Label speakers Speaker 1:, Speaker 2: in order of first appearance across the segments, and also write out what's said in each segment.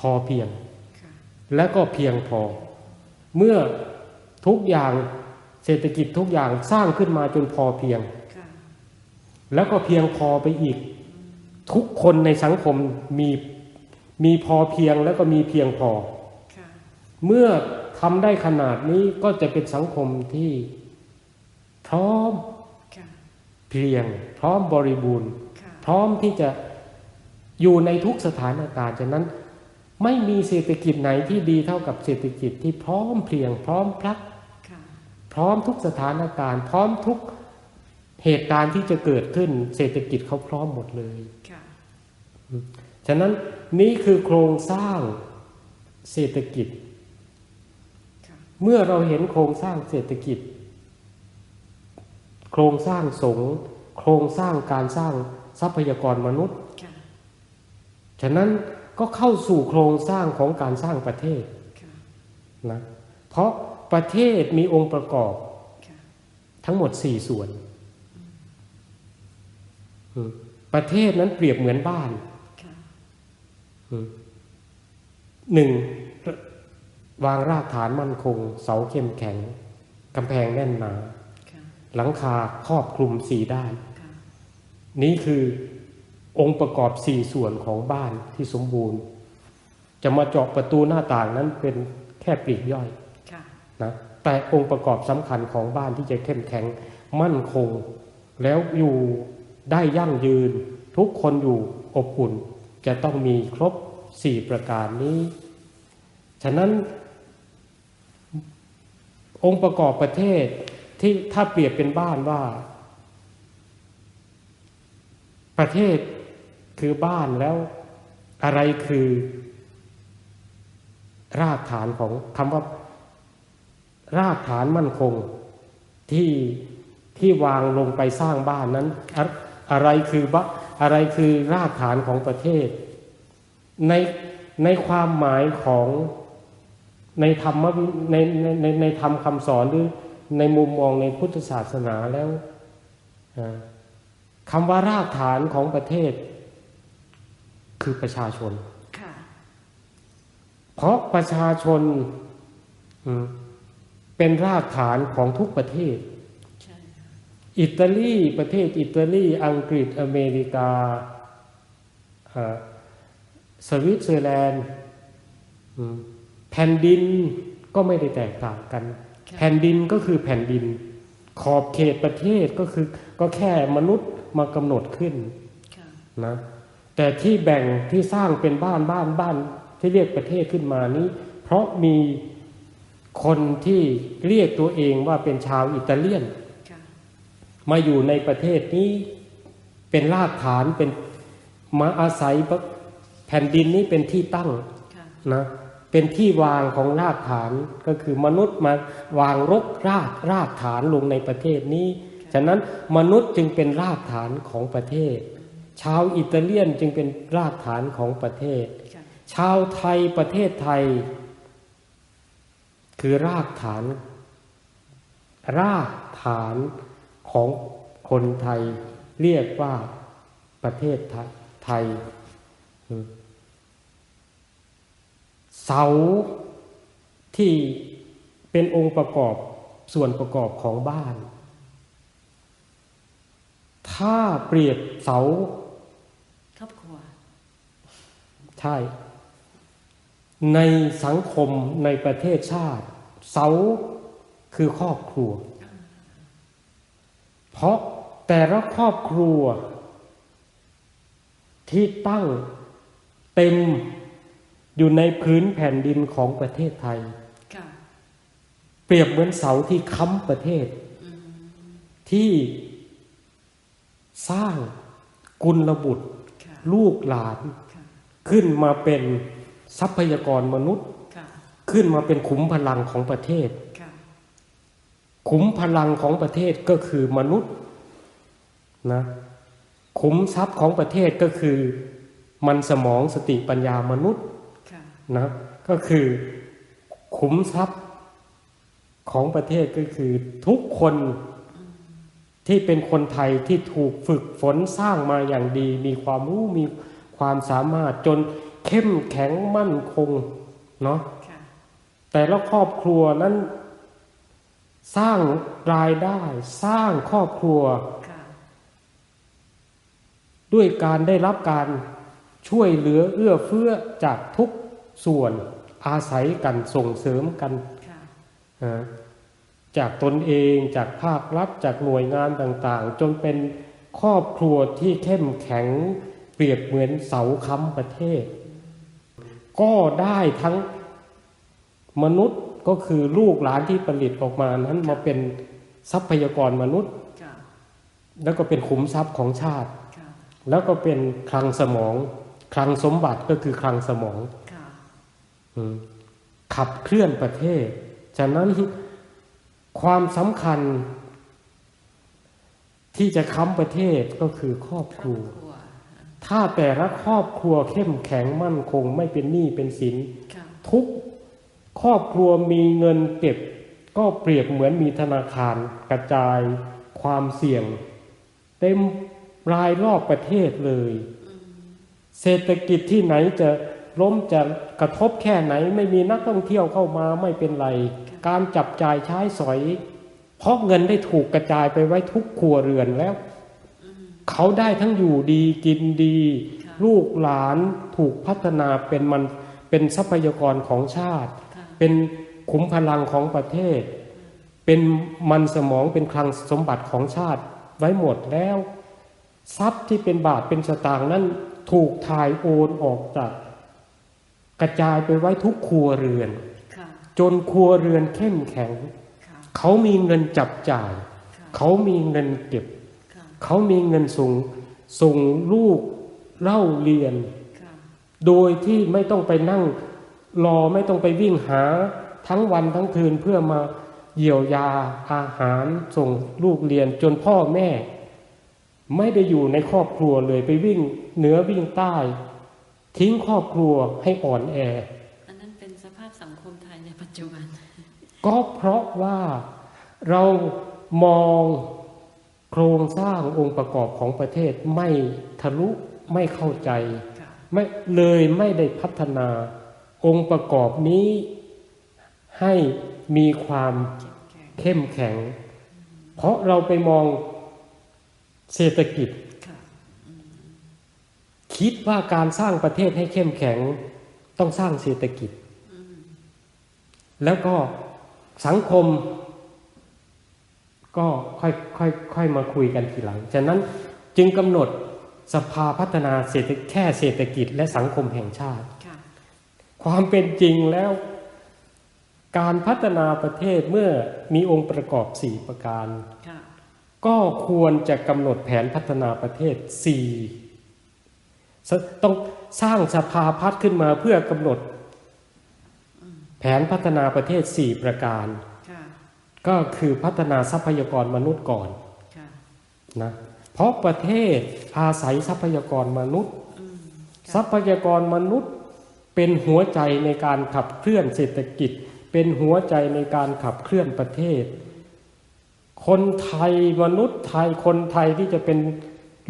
Speaker 1: พอเพียง
Speaker 2: ค่ะ
Speaker 1: และก็เพียงพอ เมื่อทุกอย่างเศรษฐกิจทุกอย่างสร้างขึ้นมาจนพอเพียง
Speaker 2: ค่ะ
Speaker 1: แล้วก็เพียงพอไปอีก ทุกคนในสังคมมีมีพอเพียงแล้วก็มีเพียงพอ
Speaker 2: ค่ะ
Speaker 1: เมื่อทำได้ขนาดนี้ก็จะเป็นสังคมที่พร้อม
Speaker 2: ค่ะ
Speaker 1: เพรียง พร้อมบริบูรณ์
Speaker 2: ค่ะ
Speaker 1: พร้อมที่จะอยู่ในทุกสถานการณ์ฉะนั้น ไม่มีเศรษฐกิจไหนที่ดีเท่ากับเศรษฐกิจที่พร้อมเพรียง พร้อมพลัก
Speaker 2: ค่ะ
Speaker 1: พร้อมทุกสถานการณ์ พร้อมทุกเหตุการณ์ที่จะเกิดขึ้น เศรษฐกิจเขาพร้อมหมดเลย
Speaker 2: ค่ะ
Speaker 1: ฉะนั้นนี่คือโครงสร้างเศรษฐกิจ
Speaker 2: ค่ะ
Speaker 1: เมื่อเราเห็นโครงสร้างเศรษฐกิจ โครงสร้างสงฆ์โครงสร้างการสร้างทรัพยากรมนุษย์
Speaker 2: ค่ะ
Speaker 1: ฉะนั้น ก็เข้าสู่โครงสร้างของการสร้างประเทศ
Speaker 2: ค่ะ
Speaker 1: นะเพราะประเทศมีองค์ประกอบ
Speaker 2: ค่ะ
Speaker 1: ทั้งหมดสี่ส่วนอืมประเทศนั้นเปรียบเหมือนบ้าน
Speaker 2: ค่ะ
Speaker 1: หนึ่งวางรากฐานมั่นคง เสาเข้มแข็งกำแพงแน่นหนา
Speaker 2: ค่ะ
Speaker 1: หลังคาครอบคลุมสี่ด้าน
Speaker 2: ค่ะ
Speaker 1: นี้คือ องค์ประกอบสี่ส่วนของบ้านที่สมบูรณ์ จะมาเจาะประตูหน้าต่างนั้นเป็นแค่ปลีกย่อย
Speaker 2: ค่ะ
Speaker 1: นะแต่องค์ประกอบสำคัญของบ้านที่จะเข้มแข็งมั่นคง แล้วอยู่ได้ยั่งยืน ทุกคนอยู่อบอุ่น จะต้องมีครบสี่ประการนี้ ฉะนั้นองค์ประกอบประเทศที่ถ้าเปรียบเป็นบ้านว่า ประเทศ คือบ้านแล้วอะไรคือ รากฐานของคำว่า รากฐานมั่นคงที่ที่วางลงไปสร้างบ้านนั้น อะไรคือบะอะไรคือรากฐานของประเทศ ในในความหมายของในธรรมในในในในธรรมคำสอนหรือในมุมมองในพุทธศาสนาแล้วคำว่ารากฐานของประเทศ คือประชาชน
Speaker 2: ค่ะ
Speaker 1: เพราะประชาชนอืมเป็นรากฐานของทุกประเทศ
Speaker 2: ใช่ค่ะ
Speaker 1: อิตาลีประเทศอิตาลี อังกฤษอเมริกาอ่าสวิตเซอร์แลนด์อืมแผ่นดินก็ไม่ได้แตกต่างกัน
Speaker 2: ค่ะ
Speaker 1: แผ่นดินก็คือแผ่นดิน ขอบเขตประเทศก็คือก็แค่มนุษย์มากำหนดขึ้น
Speaker 2: ค่ะ
Speaker 1: นะ แต่ที่แบ่งที่สร้างเป็นบ้านบ้านบ้านที่เรียกประเทศขึ้นมานี้ เพราะมีคนที่เรียกตัวเองว่าเป็นชาวอิตาเลียน มาอยู่ในประเทศนี้เป็นรากฐานเป็นมาอาศัยแผ่นดินนี้เป็นที่ตั้งนะเป็นที่วางของรากฐานก็คือมนุษย์มาวางรกรากรากฐานลงในประเทศนี้ ฉะนั้นมนุษย์จึงเป็นรากฐานของประเทศ ชาวอิตาเลียนจึงเป็นรากฐานของประเทศ
Speaker 2: ค่ะ
Speaker 1: ชาวไทยประเทศไทย คือรากฐาน รากฐานของคนไทยเรียกว่าประเทศไทยไทยอืมเสาที่เป็นองค์ประกอบส่วนประกอบของบ้าน ถ้าเปรียบเสา
Speaker 2: ครอบครัว
Speaker 1: ใช่ ในสังคมในประเทศชาติ เสาคือครอบครัว เพราะแต่ละครอบครัว ที่ตั้งเต็มอยู่ในพื้นแผ่นดินของประเทศไทย
Speaker 2: ค่ะ
Speaker 1: เปรียบเหมือนเสาที่ค้ำประเทศ
Speaker 2: อืม
Speaker 1: ที่สร้างกุลบุตร
Speaker 2: ค่ะ
Speaker 1: ลูกหลาน
Speaker 2: ค่ะ
Speaker 1: ขึ้นมาเป็นทรัพยากรมนุษย์
Speaker 2: ค่ะ
Speaker 1: ขึ้นมาเป็นขุมพลังของประเทศ
Speaker 2: ค่ะ
Speaker 1: ขุมพลังของประเทศก็คือมนุษย์นะขุมทรัพย์ของประเทศก็คือมันสมองสติปัญญามนุษย์
Speaker 2: ค่ะ
Speaker 1: นะก็คือขุมทรัพย์ของประเทศก็คือทุกคน ที่เป็นคนไทยที่ถูกฝึกฝนสร้างมาอย่างดี มีความรู้มีความสามารถจนเข้มแข็งมั่นคงเนาะ
Speaker 2: ค่ะ
Speaker 1: แต่ละครอบครัวนั้นสร้างรายได้สร้างครอบครัว
Speaker 2: ค่ะ
Speaker 1: ด้วยการได้รับการช่วยเหลือเอื้อเฟื้อจากทุกส่วนอาศัยกันส่งเสริมกัน
Speaker 2: ค่ะ
Speaker 1: นะ จากตนเองจากภาครัฐจากหน่วยงานต่างๆ จนเป็นครอบครัวที่เข้มแข็งเปรียบเหมือนเสาค้ำประเทศ ก็ได้ทั้งมนุษย์ก็คือลูกหลานที่ผลิตออกมานั้นมาเป็นทรัพยากรมนุษย์
Speaker 2: ค่ะ
Speaker 1: แล้วก็เป็นขุมทรัพย์ของชาติ
Speaker 2: ค่ะ
Speaker 1: แล้วก็เป็นคลังสมอง คลังสมบัติก็คือคลังสมอง
Speaker 2: ค่ะ
Speaker 1: อืมขับเคลื่อนประเทศ ฉะนั้น ความสำคัญ ที่จะค้ำประเทศก็คือครอบ
Speaker 2: ค
Speaker 1: ค
Speaker 2: รอ
Speaker 1: รั
Speaker 2: บ
Speaker 1: ว
Speaker 2: ครัว
Speaker 1: ถ้าแต่ละครอบครัวเข้มแข็งมั่นคงไม่เป็นหนี้เป็นสิน
Speaker 2: ค่ะ
Speaker 1: ทุกครอบครัวมีเงินเก็บ ก็เปรียบเหมือนมีธนาคารกระจายความเสี่ยง เต็มรายรอบประเทศเลย เศรษฐกิจที่ไหนจะ ล้มจะกระทบแค่ไหน ไม่มีนักท่องเที่ยวเข้ามาไม่เป็นไร การจับจ่ายใช้สอย เพราะเงินได้ถูกกระจายไปไว้ทุกครัวเรือนแล้ว เขาได้ทั้งอยู่ดีกินดี ลูกหลานถูกพัฒนาเป็นมันเป็นทรัพยากรของชาติ เป็นขุมพลังของประเทศ เป็นมันสมองเป็นคลังสมบัติของชาติไว้หมดแล้ว ทรัพย์ที่เป็นบาทเป็นสตางค์นั้นถูกถ่ายโอนออกจาก กระจายไปไว้ทุกครัวเรือน
Speaker 2: ค่ะ
Speaker 1: จนครัวเรือนเข้มแข็ง
Speaker 2: ค่ะ
Speaker 1: เขามีเงินจับจ่าย
Speaker 2: ค่ะ
Speaker 1: เขามีเงินเก็บ
Speaker 2: ค่ะ
Speaker 1: เขามีเงินส่งส่งลูกเล่าเรียน
Speaker 2: ค่ะ
Speaker 1: โดยที่ไม่ต้องไปนั่งรอไม่ต้องไปวิ่งหาทั้งวันทั้งคืนเพื่อมาเยียวยาอาหารส่งลูกเรียนจนพ่อแม่ ไม่ได้อยู่ในครอบครัวเลยไปวิ่งเหนือวิ่งใต้ ทิ้งครอบครัวให้อ่อนแอ
Speaker 2: อันนั้นเป็นสภาพสังคมไทยในปัจจุบัน
Speaker 1: ก็เพราะว่าเรามองโครงสร้างองค์ประกอบของประเทศไม่ทะลุไม่เข้าใจ
Speaker 2: ค่ะ
Speaker 1: ไม่เลยไม่ได้พัฒนาองค์ประกอบนี้ให้มีความ
Speaker 2: เข้มแข็ง
Speaker 1: เข้มแข็งเพราะเราไปมองเศรษฐกิจ
Speaker 2: ค่ะ
Speaker 1: คิดว่าการสร้างประเทศให้เข้มแข็งต้องสร้างเศรษฐกิจ แล้วก็สังคม ก็ค่อยค่อยค่อยมาคุยกันทีหลัง ฉะนั้นจึงกำหนดสภาพัฒนาเศรษฐแค่เศรษฐกิจและสังคมแห่งชาติ
Speaker 2: ค่ะ
Speaker 1: ความเป็นจริงแล้ว การพัฒนาประเทศเมื่อมีองค์ประกอบสี่ประการ
Speaker 2: ค่ะ
Speaker 1: ก็ควรจะกำหนดแผนพัฒนาประเทศสี่ส ต้องสร้างสภาพัฒน์ขึ้นมาเพื่อกำหนด แผนพัฒนาประเทศสี่ประการ
Speaker 2: ค่ะ
Speaker 1: ก็คือพัฒนาทรัพยากรมนุษย์ก่อน
Speaker 2: ค่ะ
Speaker 1: นะเพราะประเทศอาศัยทรัพยากรมนุษย์ ทรัพยากรมนุษย์เป็นหัวใจในการขับเคลื่อนเศรษฐกิจ เป็นหัวใจในการขับเคลื่อนประเทศ คนไทยมนุษย์ไทยคนไทยที่จะเป็น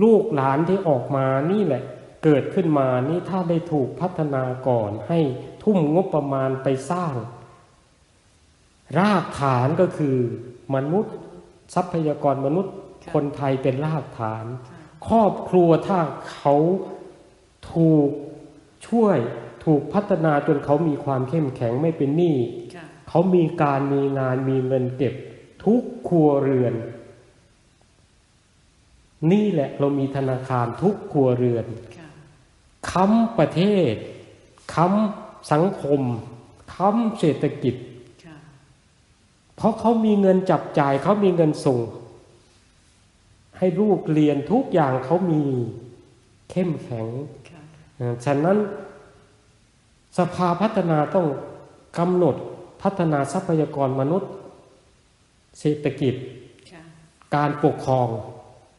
Speaker 1: ลูกหลานที่ออกมานี่แหละ เกิดขึ้นมานี่ถ้าได้ถูกพัฒนาก่อนให้ทุ่มงบประมาณไปสร้าง รากฐานก็คือมนุษย์ ทรัพยากรมนุษย์ คนไทยเป็นรากฐาน
Speaker 2: ค
Speaker 1: รอบครัวถ้าเขาถูกช่วยถูกพัฒนาจนเขามีความเข้มแข็งไม่เป็นหนี้เขามีการมีงานมีเงินเก็บ ทุกครัวเรือน นี่แหละเรามีธนาคารทุกครัวเรือน
Speaker 2: ค่ะ
Speaker 1: ค้ำประเทศค้ำสังคมค้ำเศรษฐกิจ
Speaker 2: ค่ะ
Speaker 1: เพราะเขามีเงินจับจ่ายเขามีเงินส่ง ให้ลูกเรียนทุกอย่างเขามีเข้มแข็ง
Speaker 2: ค่ะ
Speaker 1: อ่าฉะนั้นสภาพัฒนาต้องกำหนดพัฒนาทรัพยากรมนุษย์ เศรษฐกิจ
Speaker 2: ค่ะ
Speaker 1: การปกครอง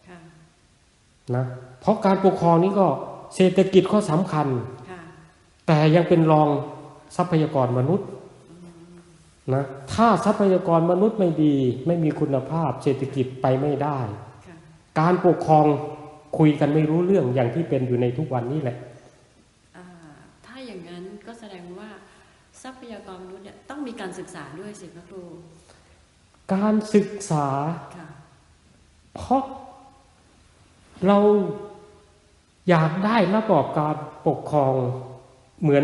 Speaker 2: ค่ะ
Speaker 1: นะเพราะการปกครองนี้ก็ เศรษฐกิจก็สำคัญ
Speaker 2: ค่ะ
Speaker 1: แต่ยังเป็นรองทรัพยากรมนุษย์นะถ้าทรัพยากรมนุษย์ไม่ดี ไม่มีคุณภาพ เศรษฐกิจไปไม่ได้
Speaker 2: ค่ะ
Speaker 1: การปกครองคุยกันไม่รู้เรื่องอย่างที่เป็นอยู่ในทุกวันนี้แหละ
Speaker 2: อ่าถ้นั้นก็แสดงว่าทรัพยากรมนุษย์เนี่ยต้องมีการศึกษาด้วยสิพระครู
Speaker 1: การศึกษา
Speaker 2: ค่ะ
Speaker 1: เพราะเรา อยากได้ระบอบการปกครองเหมือน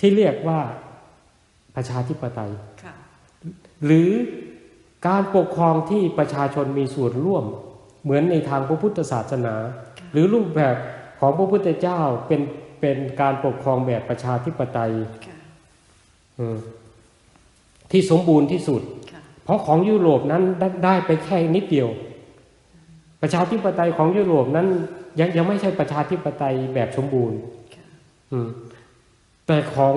Speaker 1: ที่เรียกว่าประชาธิปไตย
Speaker 2: ค่ะ
Speaker 1: หรือการปกครองที่ประชาชนมีส่วนร่วม เหมือนในทางพระพุทธศาสนา หรือรูปแบบของพระพุทธเจ้าเป็นเป็นการปกครองแบบประชาธิปไตย
Speaker 2: ค่ะ
Speaker 1: อืมที่สมบูรณ์ที่สุด
Speaker 2: ค่ะ
Speaker 1: เพราะของยุโรปนั้นได้ได้ไปแค่นิดเดียว ประชาธิปไตยของยุโรปนั้น ยังยังไม่ใช่ประชาธิปไตยแบบสมบูรณ์
Speaker 2: ค่ะ
Speaker 1: อืมแต่ของ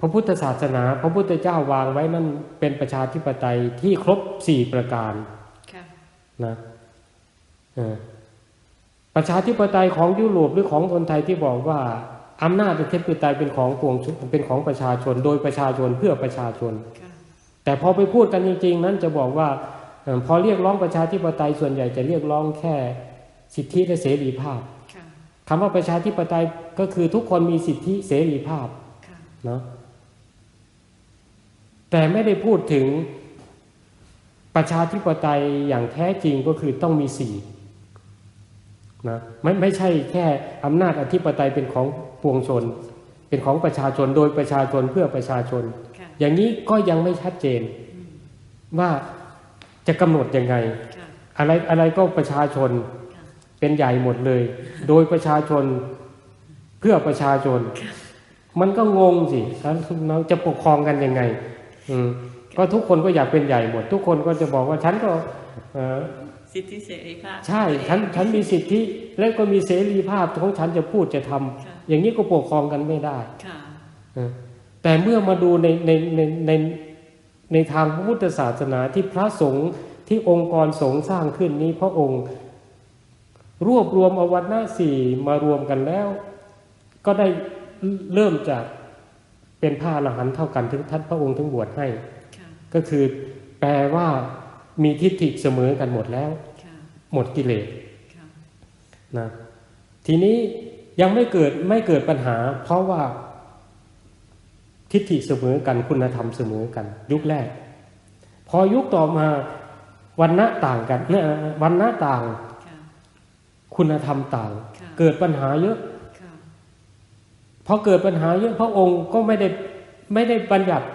Speaker 1: พระพุทธศาสนา พระพุทธเจ้าวางไว้นั่นเป็นประชาธิปไตยที่ครบสี่ประการ
Speaker 2: ค่ะ
Speaker 1: นะเออประชาธิปไตยของยุโรปหรือของคนไทยที่บอกว่าอำนาจอธิปไตยเป็นของปวงชนเป็นของประชาชน โดยประชาชนเพื่อประชาชน
Speaker 2: ค่ะ
Speaker 1: แต่พอไปพูดกันจริง ๆ นั้นจะบอกว่าเอ่อ พอเรียกร้องประชาธิปไตยส่วนใหญ่จะเรียกร้องแค่สิทธิและเสรีภาพ
Speaker 2: ค่ะ
Speaker 1: คำว่าประชาธิปไตยก็คือทุกคนมีสิทธิเสรีภาพ
Speaker 2: ค่ะ
Speaker 1: เนาะแต่ไม่ได้พูดถึงประชาธิปไตยอย่างแท้จริงก็คือต้องมีสี่นะไม่ไม่ใช่แค่อำนาจอธิปไตยเป็นของปวงชน เป็นของประชาชนโดยประชาชนเพื่อประชาชน
Speaker 2: ค่ะ
Speaker 1: อย่างนี้ก็ยังไม่ชัดเจน
Speaker 2: อืม
Speaker 1: ว่า จะกำหนดยังไง
Speaker 2: ค่ะ
Speaker 1: อะไรอะไรก็ประชาชน
Speaker 2: ค่ะ
Speaker 1: เป็นใหญ่หมดเลย โดยประชาชนเพื่อประชาชน มันก็งงสิแล้วเราจะปกครองกันยังไง อืมก็ทุกคนก็อยากเป็นใหญ่หมด ทุกคนก็จะบอกว่าฉันก็เอ่อ
Speaker 2: สิทธิเสรีภาพ
Speaker 1: ใช่ฉันฉันมีสิทธิและก็มีเสรีภาพของฉันจะพูดจะทำ
Speaker 2: ค่ะ
Speaker 1: อย่างนี้ก็ปกครองกันไม่ได้
Speaker 2: ค่ะ
Speaker 1: เออแต่เมื่อมาดูในในในใน ในทางพระพุทธศาสนาที่พระสงฆ์ที่องค์กรสงฆ์สร้างขึ้นนี้พระองค์ รวบรวมอวัตนาสี่มารวมกันแล้ว ก็ได้เริ่มจากเป็นพระอรหันต์เท่ากันถึงท่านพระองค์ถึงบวชให้
Speaker 2: ค่ะ
Speaker 1: ก็คือแปลว่ามีทิฏฐิเสมอกันหมดแล้ว
Speaker 2: ค่ะ
Speaker 1: หมดกิเลส
Speaker 2: ค่ะ
Speaker 1: นะทีนี้ยังไม่เกิดไม่เกิดปัญหา เพราะว่า ทิฏฐิเสมอกันคุณธรรมเสมอกัน ยุคแรก พอยุคต่อมาวันณะต่างกันเนี่ยวันณะต่าง
Speaker 2: ค่ะ
Speaker 1: คุณธรรมต่าง
Speaker 2: ค่ะ
Speaker 1: เกิดปัญหาเยอะ
Speaker 2: ค่ะ
Speaker 1: พอเกิดปัญหาเยอะพระองค์ก็ไม่ได้ไม่ได้บัญญัติ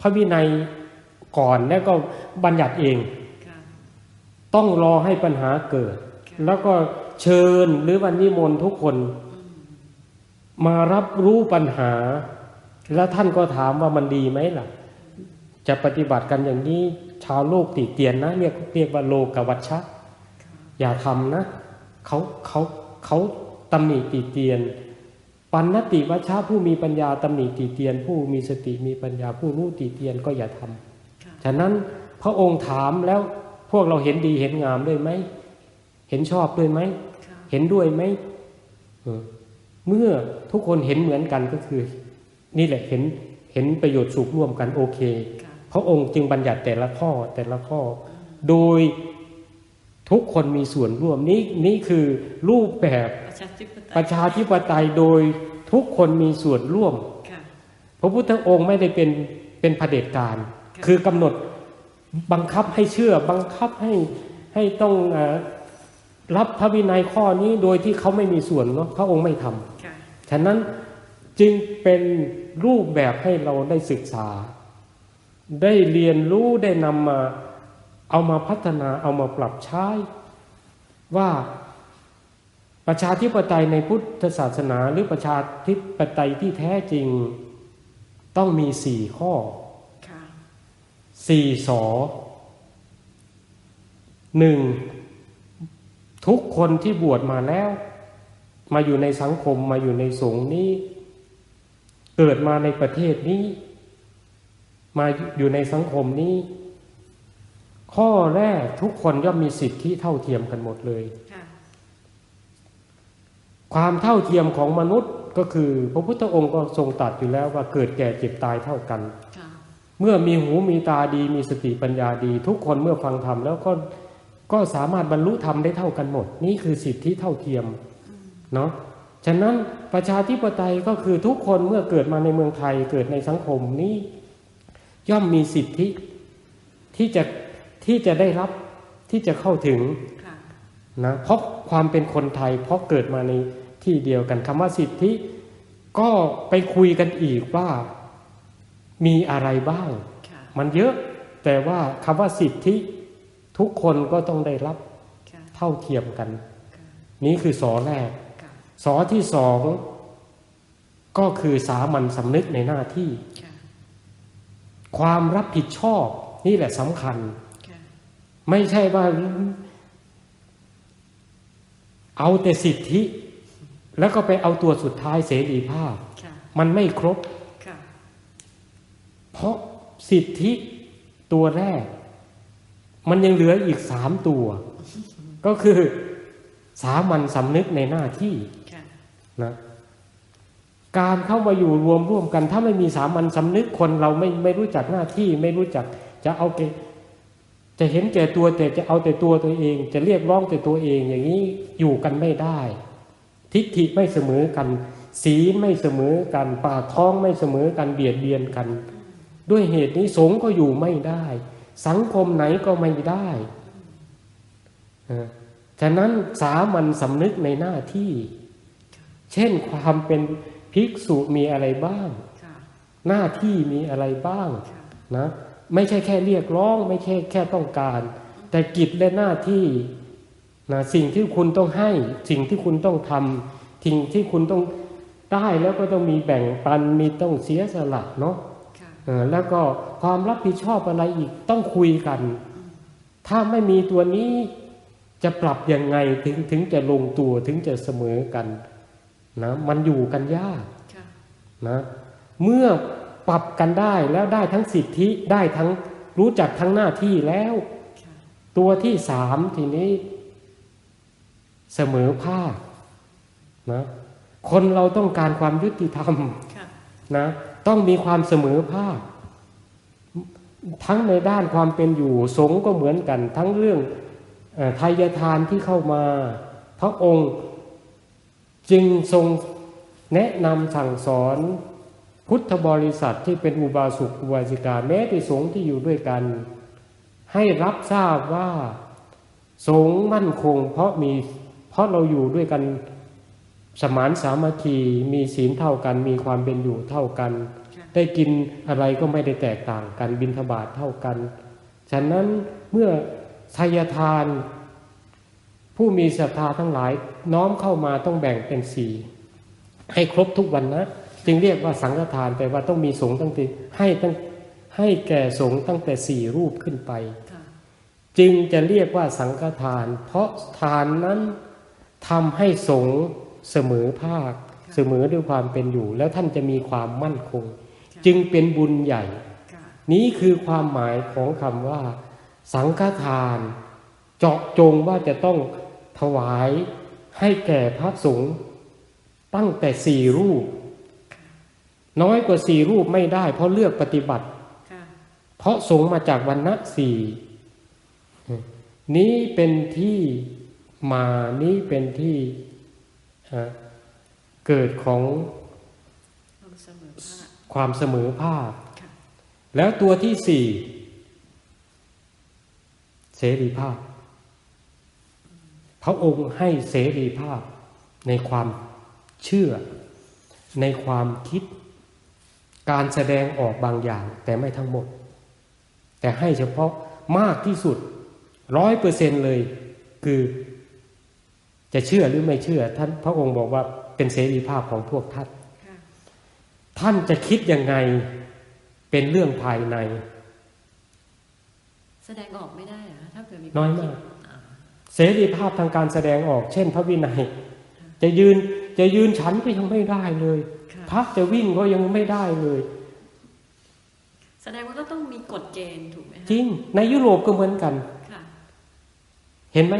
Speaker 1: พระวินัยก่อนแล้วก็บัญญัติเอง
Speaker 2: ค่ะ
Speaker 1: ต้องรอให้ปัญหาเกิด
Speaker 2: ค่ะ
Speaker 1: แล้วก็เชิญหรือวันนิมนต์ทุกคน
Speaker 2: อืม
Speaker 1: มารับรู้ปัญหา แล้วท่านก็ถามว่ามันดีไหมล่ะ จะปฏิบัติกันอย่างนี้ชาวโลกติเตียนนะเรียกเรียกว่าโลกวัชชะ อย่าทำนะเขาเขาเขาตำหนิติเตียน ปันนติวัชชะผู้มีปัญญาตำหนิติเตียน ผู้มีสติมีปัญญาผู้รู้ติเตียนก็อย่าทำ
Speaker 2: ค่ะ
Speaker 1: ฉะนั้นพระองค์ถามแล้วพวกเราเห็นดีเห็นงามด้วยไหม เห็นชอบด้วยไหม
Speaker 2: ค่ะ
Speaker 1: เห็นด้วยไหมเออเมื่อทุกคนเห็นเหมือนกันก็คือ นี่แหละเห็นเห็นประโยชน์สุขร่วมกันโอเค
Speaker 2: ค่ะ
Speaker 1: พระองค์จึงบัญญัติแต่ละข้อแต่ละข้อ โดยทุกคนมีส่วนร่วมนี่นี่คือรูปแบบ
Speaker 2: ประชาธิปไต
Speaker 1: ป
Speaker 2: ย
Speaker 1: ระชาธิปไตยโดยทุกคนมีส่วนร่วม
Speaker 2: ค่ะ
Speaker 1: พระพุทธองค์ไม่ได้เป็นเป็นเผด็จการ
Speaker 2: ค่ะ
Speaker 1: คือกำหนดบังคับให้เชื่อบังคับให้ให้ต้องเออรับพระวินัยข้อนี้โดยที่เขาไม่มีส่วนเนาะพระองค์ไม่ทำ
Speaker 2: ค่ะ
Speaker 1: ฉะนั้น จึงเป็นรูปแบบให้เราได้ศึกษา ได้เรียนรู้ได้นำมาเอามาพัฒนาเอามาปรับใช้ ว่าประชาธิปไตยในพุทธศาสนาหรือประชาธิปไตยที่แท้จริงต้องมีสี่ข้อ
Speaker 2: ค่ะ
Speaker 1: สี่สอหนึ่งทุกคนที่บวชมาแล้ว มาอยู่ในสังคมมาอยู่ในสงฆ์นี้ เกิดมาในประเทศนี้ มาอยู่ในสังคมนี้ ข้อแรกทุกคนย่อมมีสิทธิเท่าเทียมกันหมดเลย
Speaker 2: ค่ะ
Speaker 1: ความเท่าเทียมของมนุษย์ก็คือพระพุทธองค์ก็ทรงตรัดอยู่แล้วว่าเกิดแก่เจ็บตายเท่ากัน
Speaker 2: ค่ะ
Speaker 1: เมื่อมีหูมีตาดีมีสติปัญญาดี ทุกคนเมื่อฟังธรรมแล้วก็ก็สามารถบรรลุธรรมได้เท่ากันหมด นี่คือสิทธิเท่าเทียมเนาะ ฉฉะนั้นประชาธิปไตยก็คือทุกคนเมื่อเกิดมาในเมืองไทยเกิดในสังคมนี้ ย่อมมีสิทธิที่จะที่จะได้รับที่จะเข้าถึง
Speaker 2: ค่ะ
Speaker 1: นะเพราะความเป็นคนไทย เพราะเกิดมาในที่เดียวกันคำว่าสิทธิ ก็ไปคุยกันอีกว่ามีอะไรบ้าง
Speaker 2: ค่ะ
Speaker 1: มันเยอะแต่ว่าคำว่าสิทธิทุกคนก็ต้องได้รับ
Speaker 2: ค่ะ
Speaker 1: เท่าเทียมกัน
Speaker 2: ค่ะ
Speaker 1: นี่คือสอแรก
Speaker 2: ค่ะ
Speaker 1: สอที่สองก็คือสามัญสำนึกในหน้าที่
Speaker 2: ค่ะ
Speaker 1: ความรับผิดชอบนี่แหละสำคัญ
Speaker 2: ค่ะ
Speaker 1: ไม่ใช่ว่า เอาแต่สิทธิ แล้วก็ไปเอาตัวสุดท้ายเสรีภาพ
Speaker 2: ค่ะ
Speaker 1: มันไม่ครบ
Speaker 2: ค่ะ
Speaker 1: เพราะสิทธิตัวแรก มันยังเหลืออีกสามตัว ก็คือสามัญสำนึกในหน้าที่
Speaker 2: ค่ะ
Speaker 1: นะการเข้ามาอยู่รวมร่วมกัน ถ้าไม่มีสามัญสำนึกคนเราไม่ไม่รู้จักหน้าที่ไม่รู้จักจะเอาเกจะเห็นแก่ตัวแต่จะเอาแต่ตัวตัวเอง จะเรียกร้องแต่ตัวเองอย่างนี้อยู่กันไม่ได้ ทิฏฐิไม่เสมอกัน ศีลไม่เสมอกันปากท้องไม่เสมอกันเบียดเบียนกัน ด้วยเหตุนี้สงฆ์ก็อยู่ไม่ได้ สังคมไหนก็ไม่ได้ฉะนั้นสามัญสำนึกในหน้าที่ เช่นความเป็นภิกษุมีอะไรบ้าง
Speaker 2: ค่ะ
Speaker 1: หน้าที่มีอะไรบ้าง
Speaker 2: ค่ะ
Speaker 1: นะไม่ใช่แค่เรียกร้อง ไม่ใช่แค่ต้องการ แต่กิจและหน้าที่นะสิ่งที่คุณต้องให้ สิ่งที่คุณต้องทำสิ่งที่คุณต้องได้แล้วก็ต้องมีแบ่งปันมีต้องเสียสละเนาะ
Speaker 2: ค่ะ
Speaker 1: เออแล้วก็ความรับผิดชอบอะไรอีกต้องคุยกัน ถ้าไม่มีตัวนี้จะปรับยังไงถึงถึงจะลงตัวถึงจะเสมอกัน นะมันอยู่กันยาก
Speaker 2: ค่ะ
Speaker 1: นะเมื่อปรับกันได้แล้วได้ทั้งสิทธิได้ทั้งรู้จักทั้งหน้าที่แล้ว
Speaker 2: ค่ะ
Speaker 1: ตัวที่สามทีนี้ เสมอภาคนะคนเราต้องการความยุติธรรม
Speaker 2: ค่ะ
Speaker 1: นะต้องมีความเสมอภาค ทั้งในด้านความเป็นอยู่สงฆ์ก็เหมือนกัน ทั้งเรื่องเออทายทานที่เข้ามา พระองค์ จึงทรงแนะนำสั่งสอนพุทธบริษัทที่เป็นอุบาสกอุบาสิกาแม้แต่สงฆ์ที่อยู่ด้วยกัน ให้รับทราบว่าสงฆ์มั่นคง เพราะมีเพราะเราอยู่ด้วยกันสมานสามัคคีมีศีลเท่ากัน มีความเป็นอยู่เท่ากัน ได้กินอะไรก็ไม่ได้แตกต่างกันบินทบาทเท่ากัน ฉะนั้นเมื่อทายทาน ผู้มีศรัทธาทั้งหลายน้อมเข้ามาต้องแบ่งเป็นสี่ให้ครบทุกวันนะ จึงเรียกว่าสังฆทานแปลว่าต้องมีสงฆ์ตั้งแต่ให้ตั้งให้แก่สงฆ์ตั้งแต่สี่รูปขึ้นไป
Speaker 2: ค่ะ
Speaker 1: จึงจะเรียกว่าสังฆทาน เพราะทานนั้นทำให้สงฆ์เสมอภาค เสมอด้วยความเป็นอยู่ แล้วท่านจะมีความมั่นคง
Speaker 2: ค่ะ
Speaker 1: จึงเป็นบุญใหญ่
Speaker 2: ค่ะ
Speaker 1: นี้คือความหมายของคำว่า สังฆทาน เจาะจงว่าจะต้อง ถวายให้แก่พระสงฆ์ตั้งแต่สี่รูป น้อยกว่าสี่รูปไม่ได้ เพราะเลือกปฏิบัติ
Speaker 2: ค่ะ
Speaker 1: เพราะสงฆ์มาจากวันณะสี่นี้เป็นที่มานี้เป็นที่เอ่อเกิดของ
Speaker 2: ความเสมอภาค
Speaker 1: ความเสมอภาค
Speaker 2: ค่ะ
Speaker 1: แล้วตัวที่สี่เสรีภาพ พระองค์ให้เสรีภาพในความเชื่อ ในความคิด การแสดงออกบางอย่าง แต่ไม่ทั้งหมด แต่ให้เฉพาะมากที่สุดร้อยเปอร์เซ็นเลยคือจะเชื่อหรือไม่เชื่อ ท่านพระองค์บอกว่าเป็นเสรีภาพของพวกท่าน
Speaker 2: ค่ะ
Speaker 1: ท่านจะคิดยังไงเป็นเรื่องภายใน
Speaker 2: แสดงออกไม่ได้เหรอถ้าเกิดมี
Speaker 1: น้อยมาก
Speaker 2: คิดอ่า
Speaker 1: เสรีภาพทางการแสดงออก เช่น พระวินัย จะยืนจะยืนฉันก็ยังไม่ได้เลย
Speaker 2: ค่ะ
Speaker 1: พระจะวิ่งก็ยังไม่ได้เลย
Speaker 2: แสดงว่าก็ต้องมีกฎเกณฑ์ถูกไหมคะ
Speaker 1: จริง ในยุโรปก็เหมือนกัน
Speaker 2: ค่ะ
Speaker 1: เห็นไหม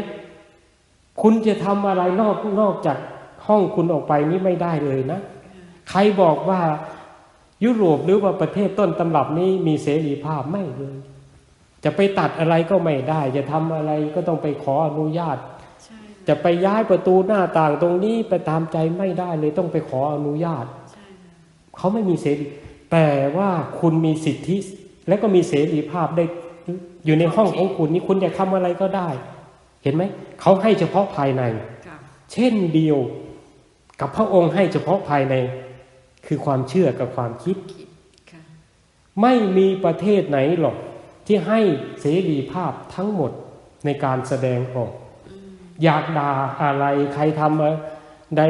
Speaker 1: คุณจะทำอะไรนอกนอกจากห้องคุณออกไปนี่ไม่ได้เลยนะ ใครบอกว่ายุโรปหรือว่าประเทศต้นตำรับนี้มีเสรีภาพไม่เลย จะไปตัดอะไรก็ไม่ได้ จะทำอะไรก็ต้องไปขออนุญาต
Speaker 2: ใช่ค่ะ
Speaker 1: จะไปย้ายประตูหน้าต่างตรงนี้ไปตามใจไม่ได้เลยต้องไปขออนุญาต
Speaker 2: ใช่ค่ะ
Speaker 1: เขาไม่มีเสรีแต่ว่าคุณมีสิทธิ และก็มีเสรีภาพได้อยู่ในห้องของคุณนี่คุณอยากทำอะไรก็ได้ เห็นไหมเขาให้เฉพาะภายใน
Speaker 2: ค่ะ
Speaker 1: เช่นเดียวกับพระองค์ให้เฉพาะภายใน คือความเชื่อกับความคิด
Speaker 2: คิดค่ะ
Speaker 1: ไม่มีประเทศไหนหรอก ที่ให้เสรีภาพทั้งหมดในการแสดงออก อยากด่าอะไรใครทำอะไร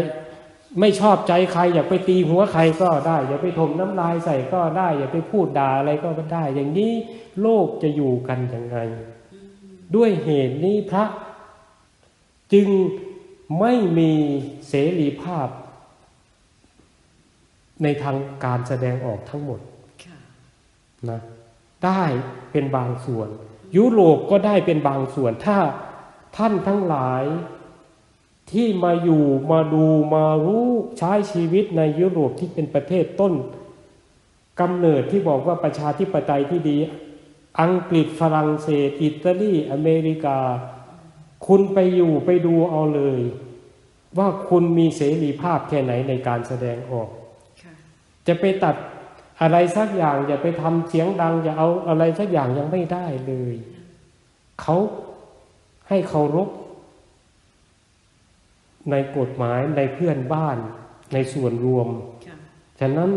Speaker 1: ไม่ชอบใจใคร อยากไปตีหัวใครก็ได้ อย่าไปถมน้ำลายใส่ก็ได้ อย่าไปพูดด่าอะไรก็ได้ อย่างนี้โลกจะอยู่กันยังไง ด้วยเหตุนี้พระ จึงไม่มีเสรีภาพ ในทางการแสดงออกทั้งหมด
Speaker 2: ค่ะ
Speaker 1: นะ ได้เป็นบางส่วน ยุโรปก็ได้เป็นบางส่วน ถ้าท่านทั้งหลายที่มาอยู่มาดูมารู้ใช้ชีวิตในยุโรปที่เป็นประเทศต้นกำเนิดที่บอกว่าประชาธิปไตยที่ดี อังกฤษฝรั่งเศส อิตาลีอเมริกา คุณไปอยู่ไปดูเอาเลย ว่าคุณมีเสรีภาพแค่ไหนในการแสดงออก
Speaker 2: ค่ะ
Speaker 1: จะไปตัด อะไรสักอย่างอย่าไปทำเสียงดัง อย่าเอาอะไรสักอย่างยังไม่ได้เลยเขาให้เคารพในกฎหมายในเพื่อนบ้านในส่วนรวม
Speaker 2: ค่ะ
Speaker 1: ฉะนั้น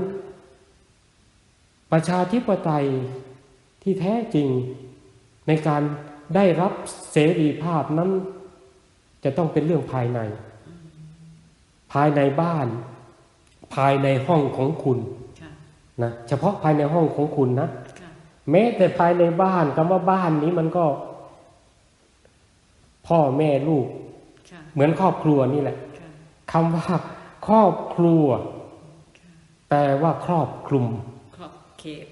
Speaker 1: ประชาธิปไตยที่แท้จริงในการได้รับเสรีภาพนั้น จะต้องเป็นเรื่องภายใน ภายในบ้าน ภายในห้องของคุณ
Speaker 2: ค่ะ
Speaker 1: นะเฉพาะภายในห้องของคุณนะ
Speaker 2: ค่ะ
Speaker 1: แม้แต่ภายในบ้านคำว่าบ้านนี้มันก็ พ่อแม่ลูก
Speaker 2: ค่ะ
Speaker 1: เหมือนครอบครัวนี่แหละ
Speaker 2: ค่ะ
Speaker 1: คำว่าครอบครัว แปลว่าครอบคลุม
Speaker 2: ครอบเขต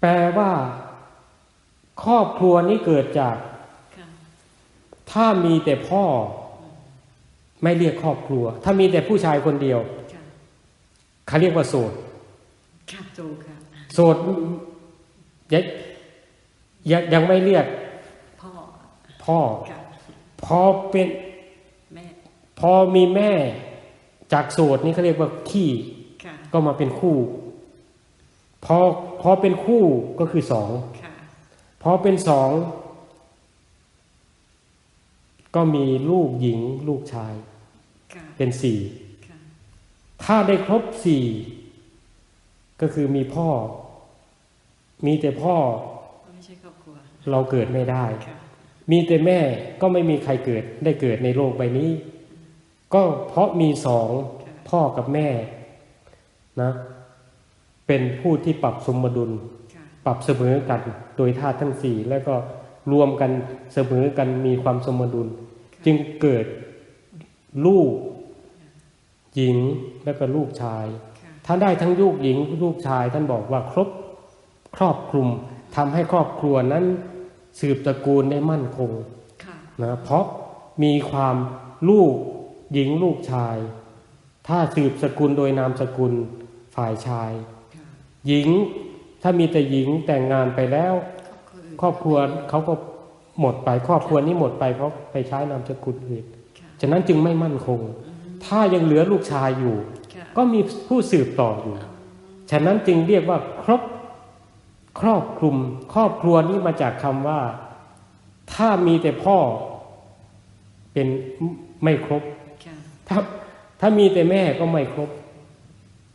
Speaker 1: แปลว่า ครอบครัวนี้เกิดจาก
Speaker 2: ค่ะ
Speaker 1: ถ้ามีแต่พ่อ ไม่เรียกครอบครัว ถ้ามีแต่ผู้ชายคนเดียว
Speaker 2: ค่ะ
Speaker 1: เขาเรียกว่าโสด
Speaker 2: ค่ะถูกค่ะ
Speaker 1: โสดยังยังยังไม่เรียก
Speaker 2: พ่อ
Speaker 1: พ่อ
Speaker 2: ค่ะ
Speaker 1: พอเป็น
Speaker 2: แม่
Speaker 1: พอมีแม่จากโสดนี่เขาเรียกว่าขี้
Speaker 2: ค่ะ
Speaker 1: ก็มาเป็นคู่ พอพอเป็นคู่ก็คือสอง
Speaker 2: ค่ะ
Speaker 1: พอเป็นสองก็มีลูกหญิงลูกชาย
Speaker 2: ค่ะ
Speaker 1: เป็นสี่
Speaker 2: ค่ะ
Speaker 1: ถ้าได้ครบสี่ก็คือมีพ่อ มีแต่พ่อ
Speaker 2: ไม่ใช่ครอบครัว
Speaker 1: เราเกิดไม่ได้
Speaker 2: ค่ะ
Speaker 1: มีแต่แม่ก็ไม่มีใครเกิดได้เกิดในโลกใบนี้ ก็เพราะมีสองพ่อกับแม่นะเป็นผู้ที่ปรับสมดุล
Speaker 2: ค่ะ
Speaker 1: ปรับเสมอกัน โดยธาตุทั้งสี่แล้วก็รวมกันเสมอกันมีความสมดุล จึงเกิดลูก หญิงและก็ลูกชาย
Speaker 2: ค่ะ
Speaker 1: ท่านได้ทั้งลูกหญิงลูกชาย ท่านบอกว่าครบครอบคลุมทำให้ครอบครัวนั้นสืบตระกูลได้มั่นคง
Speaker 2: ค่ะ
Speaker 1: นะเพราะมีความลูกหญิงลูกชาย ถ้าสืบสกุลโดยนามสกุลฝ่ายชาย
Speaker 2: ค่ะ
Speaker 1: หญิงถ้ามีแต่หญิงแต่งงานไปแล้ว
Speaker 2: ครอบครัวอื่น
Speaker 1: ครอบครัวเขาก็หมดไปครอบครัวนี้หมดไปเพราะไปใช้นามสกุลอื่น
Speaker 2: ค่ะ
Speaker 1: ฉะนั้นจึงไม่มั่นคง ถ้ายังเหลือลูกชายอยู่
Speaker 2: ค่ะ
Speaker 1: ก็มีผู้สืบต่ออยู่ ฉะนั้นจึงเรียกว่าครบครอบคลุม ครอบครัวนี้มาจากคำว่า ถ้ามีแต่พ่อเป็นไม่ครบ
Speaker 2: ค่ะ
Speaker 1: ถ้าถ้ามีแต่แม่ก็ไม่ครบ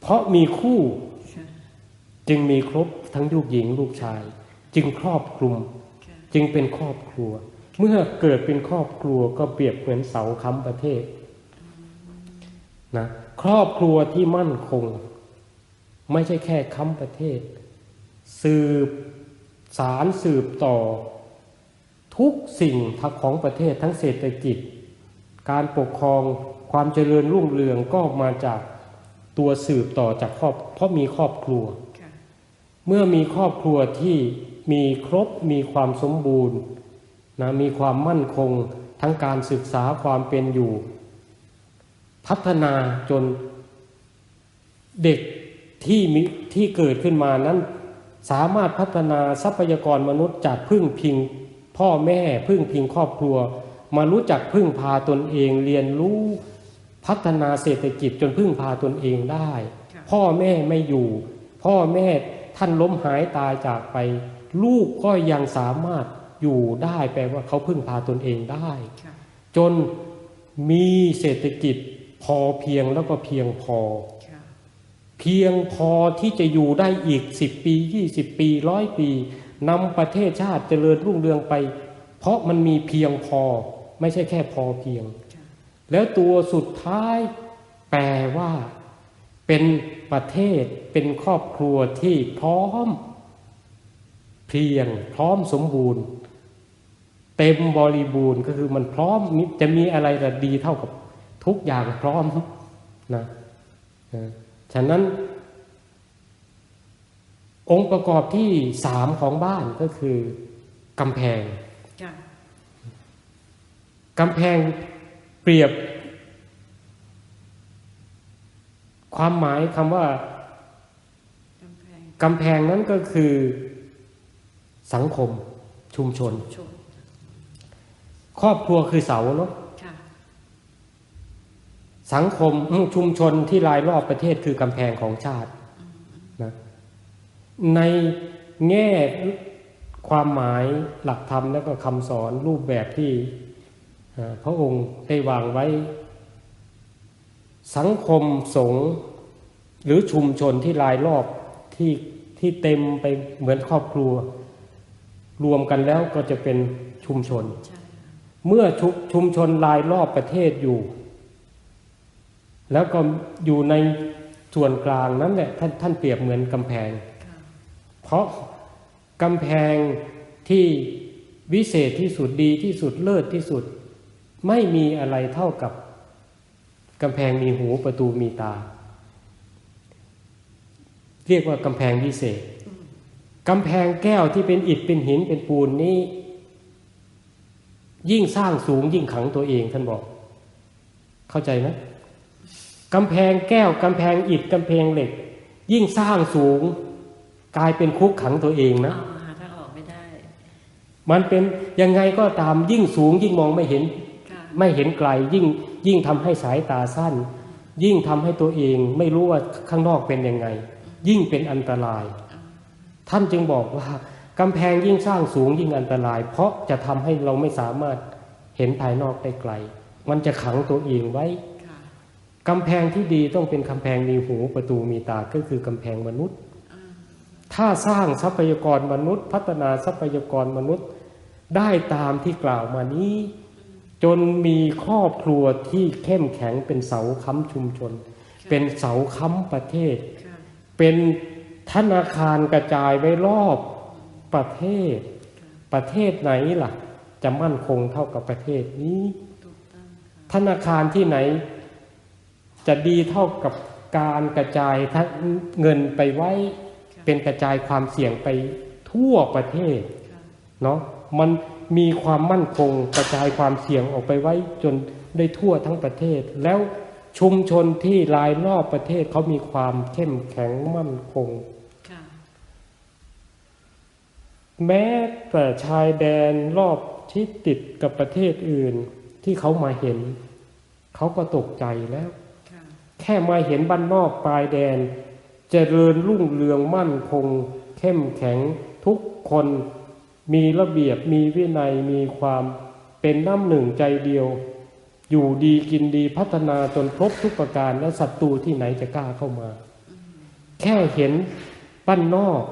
Speaker 1: เพราะมีคู่
Speaker 2: ค่ะ
Speaker 1: จึงมีครบทั้งลูกหญิงลูกชาย จึงครอบคลุม
Speaker 2: ค่ะ
Speaker 1: จึงเป็นครอบครัว เมื่อเกิดเป็นครอบครัวก็เปรียบเหมือนเสาค้ำประเทศ นะครอบครัวที่มั่นคง ไม่ใช่แค่ค้ำประเทศ สืบสารสืบต่อ ทุกสิ่งทั้งของประเทศทั้งเศรษฐกิจ การปกครองความเจริญรุ่งเรืองก็มาจากตัวสืบต่อจากครอบเพราะมีครอบครัว
Speaker 2: ค่ะ
Speaker 1: เมื่อมีครอบครัวที่มีครบมีความสมบูรณ์นะมีความมั่นคง ทั้งการศึกษาความเป็นอยู่ พัฒนาจนเด็กที่มีที่เกิดขึ้นมานั้น สามารถพัฒนาทรัพยากรมนุษย์จากพึ่งพิงพ่อแม่พึ่งพิงครอบครัว มารู้จักพึ่งพาตนเองเรียนรู้พัฒนาเศรษฐกิจจนพึ่งพาตนเองได้
Speaker 2: ค่ะ
Speaker 1: พ่อแม่ไม่อยู่ พ่อแม่ท่านล้มหายตายจากไป ลูกก็ยังสามารถอยู่ได้แปลว่าเขาพึ่งพาตนเองได้
Speaker 2: ค่ะ
Speaker 1: จนมีเศรษฐกิจ พอเพียงแล้วก็เพียงพอ
Speaker 2: ค่ะ
Speaker 1: เพียงพอที่จะอยู่ได้อีก10ปี20ปีร้อยปีนำประเทศชาติเจริญรุ่งเรืองไป เพราะมันมีเพียงพอไม่ใช่แค่พอเพียง
Speaker 2: ค่ะ
Speaker 1: แล้วตัวสุดท้ายแปลว่า เป็นประเทศเป็นครอบครัวที่พร้อม เพรียงพร้อมสมบูรณ์ เต็มบริบูรณ์ก็คือมันพร้อมมิจะมีอะไรระดีเท่ากับ ทุกอย่างพร้อมนะเออฉะนั้น องค์ประกอบที่สามของบ้านก็คือกำแพง
Speaker 2: ค่ะ
Speaker 1: กำแพงเปรียบ ความหมายคำว่ากำ
Speaker 2: แพง
Speaker 1: กำแพงนั้นก็คือสังคมชุมชน
Speaker 2: ชน
Speaker 1: ครอบครัวคือเสาเนาะ
Speaker 2: ค่ะ
Speaker 1: สังคมอืมชุมชนที่รายรอบประเทศคือกำแพงของชาตินะในแง่ความหมายหลักธรรมและก็คำสอนรูปแบบที่เอ่อพระองค์ได้วางไว้ สังคมสงฆ์หรือชุมชนที่รายรอบที่ที่เต็มไปเหมือนครอบครัว รวมกันแล้วก็จะเป็นชุมชน
Speaker 2: ใช่ค่ะ
Speaker 1: เมื่อชุชุมชนรายรอบประเทศอยู่ แล้วก็อยู่ในส่วนกลางนั้นแหละท่านท่านเปรียบเหมือนกำแพง
Speaker 2: ค่ะ
Speaker 1: เพราะกำแพงที่วิเศษที่สุดดีที่สุดเลิศที่สุด ไม่มีอะไรเท่ากับกำแพงมีหูประตูมีตา เรียกว่ากำแพงวิเศษกำแพงแก้วที่เป็นอิฐเป็นหินเป็นปูนนี้ ยิ่งสร้างสูงยิ่งขังตัวเองท่านบอก เข้าใจไหม กำแพงแก้วกำแพงอิฐกำแพงเหล็ก ยิ่งสร้างสูง กลายเป็นคุกขังตัวเองนะ
Speaker 2: เอาหาทางออกไม่ได้
Speaker 1: มันเป็นยังไงก็ตามยิ่งสูงยิ่งมองไม่เห็น
Speaker 2: ค่ะ
Speaker 1: ไม่เห็นไกลยิ่งยิ่งทำให้สายตาสั้น ยิ่งทำให้ตัวเองไม่รู้ว่าข้างนอกเป็นยังไง ยิ่งเป็นอันตราย ท่านจึงบอกว่ากำแพงยิ่งสร้างสูงยิ่งอันตราย เพราะจะทำให้เราไม่สามารถเห็นภายนอกได้ไกล มันจะขังตัวเองไว้
Speaker 2: ค่ะ
Speaker 1: กำแพงที่ดีต้องเป็นกำแพงมีหูประตูมีตาก็คือกำแพงมนุษย์ ถ้าสร้างทรัพยากรมนุษย์ พัฒนาทรัพยากรมนุษย์ได้ตามที่กล่าวมานี้ จนมีครอบครัวที่เข้มแข็งเป็นเสาค้ำชุมชน เป็นเสาค้ำประเทศ เป็นธนาคารกระจายไว้รอบประเทศ ประเทศไหนล่ะ จะมั่นคงเท่ากับประเทศนี้ ธนาคารที่ไหน จะดีเท่ากับการกระจายทั้งเงินไปไว้
Speaker 2: ค่ะ
Speaker 1: เป็นกระจายความเสี่ยงไปทั่วประเทศ
Speaker 2: ค่ะ
Speaker 1: เนาะมันมีความมั่นคงกระจายความเสี่ยงออกไปไว้จนได้ทั่วทั้งประเทศ แล้วชุมชนที่รายรอบประเทศเขามีความเข้มแข็งมั่นคง
Speaker 2: ค่ะ
Speaker 1: แม้แต่ชายแดนรอบที่ติดกับประเทศอื่น ที่เขามาเห็น เขาก็ตกใจแล้ว
Speaker 2: ค่ะ
Speaker 1: แค่มาเห็นบ้านนอกปลายแดนจเจริญรุ่งเรืองมั่นคง เข้มแข็งทุกคนมีระเบียบมีวินัยมีความเป็นน้ำหนึ่งใจเดียว อยู่ดีกินดีพัฒนาจนครบทุกประการและศัตรูที่ไหนจะกล้าเข้ามา แค่เห็นบ้านนอก